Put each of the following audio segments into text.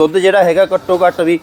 ਦੁੱਧ ਜਿਹੜਾ ਹੈਗਾ ਘੱਟੋ ਘੱਟ ਵੀ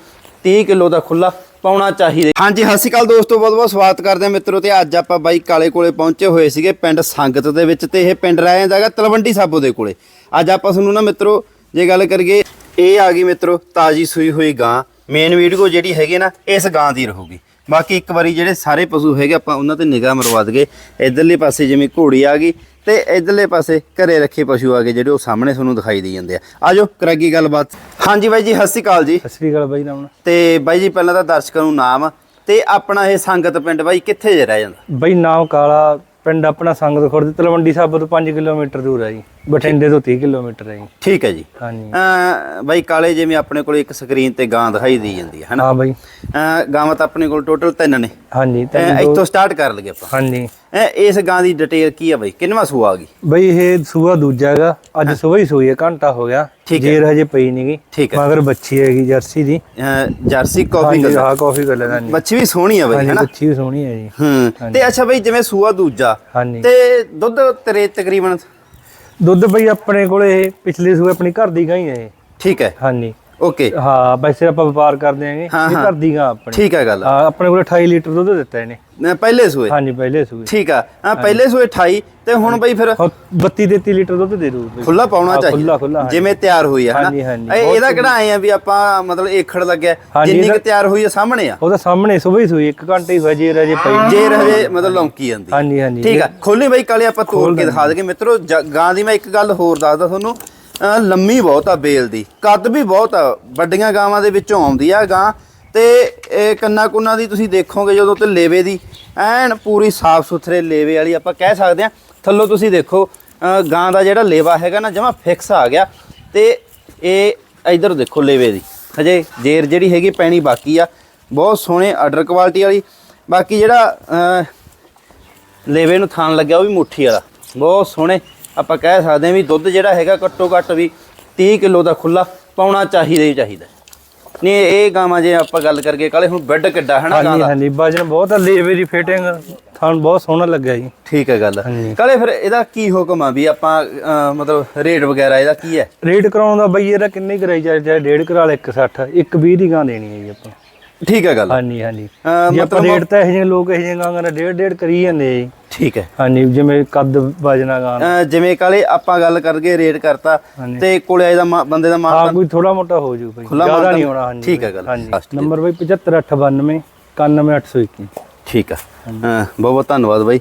30 ਕਿਲੋ ਦਾ ਖੁੱਲਾ ਪਾਉਣਾ ਚਾਹੀਦਾ। ਹਾਂਜੀ, ਸਤਿ ਸ਼੍ਰੀ ਅਕਾਲ ਦੋਸਤੋ, ਬਹੁਤ ਬਹੁਤ ਸਵਾਗਤ ਕਰਦੇ ਹਾਂ ਮਿੱਤਰੋ ਤੇ ਅੱਜ ਆਪਾਂ ਬਾਈ ਕਾਲੇ ਕੋਲੇ ਪਹੁੰਚੇ ਹੋਏ ਸੀਗੇ ਪਿੰਡ ਸੰਗਤ ਦੇ ਵਿੱਚ ਤੇ ਇਹ ਪਿੰਡ ਰਹਿ ਜਾਂਦਾ ਹੈਗਾ ਤਲਵੰਡੀ ਸਾਬੋ ਦੇ ਕੋਲੇ। ਅੱਜ ਆਪਾਂ ਤੁਹਾਨੂੰ ਨਾ ਮਿੱਤਰੋ, ਜੇ ਗੱਲ ਕਰੀਏ, ਇਹ ਆ ਗਈ ਮਿੱਤਰੋ ਤਾਜੀ ਸੂਈ ਹੋਈ ਗਾਂ। ਮੇਨ ਵੀਡੀਓ ਜਿਹੜੀ ਹੈਗੀ ਨਾ, ਇਸ ਗਾਂ ਦੀ ਰਹੂਗੀ। ਬਾਕੀ ਇੱਕ ਵਾਰੀ ਜਿਹੜੇ ਸਾਰੇ ਪਸ਼ੂ ਹੈਗੇ ਆਪਾਂ ਉਹਨਾਂ ਤੇ ਨਿਗਾਹ ਮਰਵਾ ਦਗੇ ਇਧਰਲੇ ਪਾਸੇ ਜਿਵੇਂ ਘੋੜੀ ਆ ਗਈ ਤੇ ਇਧਰਲੇ ਪਾਸੇ ਘਰੇ ਰੱਖੇ ਪਸ਼ੂ ਆ ਗਏ ਜਿਹੜੇ ਉਹ ਸਾਹਮਣੇ ਤੁਹਾਨੂੰ ਦਿਖਾਈ ਦੇ ਜਾਂਦੇ ਆ। ਆਜੋ ਕਰਾਂਗੀ ਗੱਲਬਾਤ। ਹਾਂਜੀ ਬਾਈ ਜੀ ਸਤਿ ਸ਼੍ਰੀ ਅਕਾਲ ਜੀ। ਸਤਿ ਸ੍ਰੀ ਅਕਾਲ ਬਾਈ ਨਾਮ ਤੇ ਬਾਈ ਜੀ ਪਹਿਲਾਂ ਤਾਂ ਦਰਸ਼ਕਾਂ ਨੂੰ ਨਾਮ ਤੇ ਆਪਣਾ ਇਹ ਸੰਗਤ ਪਿੰਡ ਬਾਈ ਕਿੱਥੇ ਜੇ ਰਹਿ ਜਾਂਦਾ? ਬਾਈ ਨਾਮ ਕਾਲਾ ਪਿੰਡ ਆਪਣਾ ਸੰਗਤ ਖੁਰਦ ਤਲਵੰਡੀ ਸਾਬੋ ਤੋਂ 5 ਕਿਲੋਮੀਟਰ ਦੂਰ ਹੈ ਜੀ। ਬਠਿੰਡੇ ਤੋਂ 30 ਕਿਲੋਮੀਟਰ ਹੈ ਜੀ। ਠੀਕ ਹੈ ਜੀ। ਹਾਂਜੀ। ਅਮ ਬਾਈ ਕਾਲੇ ਜਿਵੇਂ ਆਪਣੇ ਕੋਲ ਇੱਕ ਸਕਰੀਨ ਤੇ ਗਾਂ ਦਿਖਾਈ ਦੀ ਜਾਂਦੀ ਹੈ ਹਨਾ ਹਾਂ ਬਾਈ। ਗਾਵਾਂ ਤਾਂ ਆਪਣੇ ਕੋਲ ਟੋਟਲ ਤਿੰਨ ਨੇ। ਹਾਂਜੀ ਤਿੰਨ ਇੱਥੋਂ ਸਟਾਰਟ ਕਰ ਲਈਏ ਆਪਾਂ। ਹਾਂਜੀ। ਇਸ ਗਾਂ ਦੀ ਡਿਟੇਲ ਕੀ ਹੈ ਬਾਈ? ਕਿੰਨਵਾਂ ਸੂਆ ਆ ਗਈ? ਬਾਈ ਇਹ ਸੂਆ ਦੂਜਾ ਹੈਗਾ। ਅੱਜ ਸਵੇਰ ਹੀ ਸੂਈ ਹੈ ਘੰਟਾ ਹੋ ਗਿਆ। ਹੈ। ਜੇਰ ਹਜੇ ਪਈ ਨਹੀਂਗੀ ਠੀਕ ਹੈ। ਮਗਰ ਬੱਚੀ ਹੈਗੀ ਜਰਸੀ ਦੀ। ਜਰਸੀ ਕਾਫੀ ਕਲਰ ਹਾਂ ਕਾਫੀ ਗੱਲ ਹੈ ਬੱਚੀ ਵੀ ਸੋਹਣੀ ਆ ਬਾਈ ਹਾਂਜੀ ਹਨਾ ਬੱਚੀ ਵੀ ਸੋਹਣੀ ਹੈ ਜੀ। ਹੂੰ ਤੇ ਅੱਛਾ ਬਾਈ ਜਿਵੇਂ ਸੂਆ ਦੂਜਾ ਤੇ ਦੁੱਧ ਤੇਰੇ ਤਕਰੀਬਨ ਦੁੱਧ ਬਾਈ ਆਪਣੇ ਕੋਲੇ ਪਿਛਲੇ ਸੂਏ ਆਪਣੀ ਘਰ ਦੀ ਗਾਂ ਹੀ ਹੈ ਇਹ। ਠੀਕ ਹੈ। ਹਾਂਜੀ। ਓਕੇ ਹਾਂ ਵੈਸੇ ਆਪਾਂ ਵਪਾਰ ਕਰਦੇ ਆਂਗੇ। ਇਹ ਹਾਂ। ਘਰ ਦੀ ਗਾਂ ਆਪਣੀ। ਠੀਕ ਹੈ ਗੱਲ। ਹਾਂ ਆਪਣੇ ਕੋਲੇ 28 ਲੀਟਰ ਦੁੱਧ ਦਿੱਤਾ ਇਹਨੇ। ਅਮ ਪਹਿਲੇ ਸੂਏ। ਹਾਂਜੀ ਪਹਿਲੇ ਸੂਏ। ਠੀਕ ਆ। ਆ ਪਹਿਲੇ ਸੂਏ 28 ਤੇ ਹੁਣ ਬਈ ਫਿਰ ਹੁਣ 32 33 ਲੀਟਰ ਦੁੱਧ ਦੇ ਦੂ ਖੁੱਲਾ ਪਾਉਣਾ ਹਾਂ, ਚਾਹੀਦਾ। ਖੁੱਲਾ- ਖੁੱਲਾ, ਹਾਂਜੀ। ਜਿਵੇਂ ਤਿਆਰ ਹੋਈ ਆ ਹਾਂਜੀ, ਹਨਾ? ਹਾਂਜੀ, ਇਹ- ਬਹੁਤ ਇਹਦਾ ਕਿਹੜਾ ਆਏ ਆ ਵੀ ਆਪਾਂ ਮਤਲਬ ਏਖੜ ਲੱਗਿਆ? ਹਾਂਜੀ, ਜਿੰਨੀ ਕਿ ਇਹਦਾ- ਤਿਆਰ ਹੋਈ ਆ ਸਾਹਮਣੇ ਆ। ਉਹਦਾ ਸਾਹਮਣੇ ਸਵੇਰ ਹੀ ਸੂਈ 1 ਘੰਟੇ ਹੀ ਹੋਇਆ ਜੇ ਰਜੇ ਪਈ। ਜੇ ਰਹੇ ਮਤਲਬ ਲੌਂਕੀ ਜਾਂਦੀ। ਹਾਂਜੀ ਹਾਂਜੀ। ਠੀਕ ਆ। ਖੋਲੀ ਬਈ ਕਾਲੇ ਆਪਾਂ ਤੋੜ ਕੇ ਦਿਖਾ ਦਗੇ ਮਿੱਤਰੋ ਜ- ਗਾਂ ਦੀ ਮੈਂ ਇੱਕ ਗੱਲ ਹੋਰ ਦੱਸਦਾ ਤੁਹਾਨੂੰ। ਲੰਮੀ ਬਹੁਤ ਆ ਬੇਲ ਦੀ। ਕੱਦ ਵੀ ਬਹੁਤ ਆ, ਵੱਡੀਆਂ ਗਾਵਾਂ ਦੇ ਵਿੱਚੋਂ ਆਉਂਦੀ ਆ ਗਾਂ। ਤੇ ਇਹ ਕੰਨਾ ਕੁੰਨਾ ਦੀ ਤੁਸੀਂ ਦੇਖੋਗੇ ਜਦੋਂ ਤੇ ਲੇਵੇ ਦੀ, ਐਨ ਪੂਰੀ ਸਾਫ਼ ਸੁਥਰੇ ਲੇਵੇ ਵਾਲੀ ਆਪਾਂ ਕਹਿ ਸਕਦੇ ਆ। ਥੱਲੋਂ ਤੁਸੀਂ ਦੇਖੋ ਗਾਂ ਦਾ ਜਿਹੜਾ ਲੇਵਾ ਹੈਗਾ ਨਾ, ਜਮਾ ਫਿਕਸ ਆ ਗਿਆ। ਤੇ ਇਹ ਇਧਰ ਦੇਖੋ ਲੇਵੇ ਦੀ। ਹਜੇ ਜੇਰ ਜਿਹੜੀ ਹੈਗੀ ਪੈਣੀ ਬਾਕੀ ਆ। ਬਹੁਤ ਸੋਹਣੇ ਆਰਡਰ ਕੁਆਲਿਟੀ ਵਾਲੀ। ਬਾਕੀ ਜਿਹੜਾ ਲੇਵੇ ਨੂੰ ਥਾਨ ਲੱਗਿਆ, ਉਹ ਵੀ ਮੁੱਠੀ ਵਾਲਾ। ਬਹੁਤ ਸੋਹਣੇ ਆਪਾਂ ਕਹਿ ਸਕਦੇ ਹਾਂ ਵੀ ਦੁੱਧ ਜਿਹੜਾ ਹੈਗਾ ਘੱਟੋ ਘੱਟ ਵੀ 30 ਕਿਲੋ ਦਾ ਖੁੱਲਾ ਪਾਉਣਾ ਚਾਹੀਦਾ ਹੀ ਚਾਹੀਦਾ ਨਹੀਂ ਇਹ ਗਾਵਾਂ ਜੇ ਆਪਾਂ ਗੱਲ ਕਰਕੇ ਕਾਲੇ ਹੁਣ ਬੈੱਡ ਕਿੱਡਾ ਹੈ ਨਾ ਗਾਂ ਹਾਂਜੀ ਦਾ? ਹਾਂਜੀ ਵਜਨ ਬਹੁਤ ਆ ਲੇਵੇ ਦੀ ਫਿਟਿੰਗ ਤੁਹਾਨੂੰ ਬਹੁਤ ਸੋਹਣਾ ਲੱਗਿਆ ਜੀ। ਠੀਕ ਹੈ ਗੱਲ। ਹਾਂਜੀ। ਕਾਲੇ ਫਿਰ ਇਹਦਾ ਕੀ ਹੁਕਮ ਆ ਵੀ ਆਪਾਂ ਅਹ, ਮਤਲਬ ਰੇਟ ਵਗੈਰਾ ਇਹਦਾ ਕੀ ਹੈ? ਰੇਟ ਕਰਾਉਣ ਦਾ ਬਈ ਇਹਦਾ ਕਿੰਨੀ ਕਰਾਈ ਚਾਹੇ ਡੇਢ ਕਰਾ ਲੈ 160 ਇੱਕ 20 ਦੀ ਗਾਂ ਦੇਣੀ ਹੈ ਜੀ ਆਪਾਂ। ਠੀਕ ਹੈ ਗੱਲ। ਹਾਂਜੀ ਹਾਂਜੀ। ਜੇ ਆਪਾਂ ਰੇਟ ਤਾਂ ਇਹ ਜਿਹੇ ਲੋਕ ਇਹ ਜਿਹੇ ਗਾਂ ਦਾ ਡੇਢ ਡੇਢ ਕਰੀ ਜਾਂਦੇ ਜੀ। ਠੀਕ ਹੈ। ਹਾਂਜੀ ਜਿਵੇਂ ਕੱਦ ਵਜਨਾ ਗਾਂ। ਦਾ। ਜਿਵੇਂ ਕਾਲੇ ਆਪਾਂ ਗੱਲ ਕਰਕੇ ਰੇਟ ਕਰਤਾ। ਤੇ ਕੋਲੇ ਮਾ- ਬੰਦੇ ਦਾ ਹਾਂ ਕੋਈ ਥੋੜਾ ਮੋਟਾ ਹੋ ਜੂ ਬਈ। ਜ਼ਿਆਦਾ ਨਹੀਂ ਹੋਣਾ ਹਾਂਜੀ। ਠੀਕ ਹੈ ਗੱਲ। ਹਾਂਜੀ। ਨੰਬਰ ਬਈ 75892 91821 ਠੀਕ ਆ ਹਾਂ ਬਹੁਤ ਬਹੁਤ ਧੰਨਵਾਦ ਬਾਈ।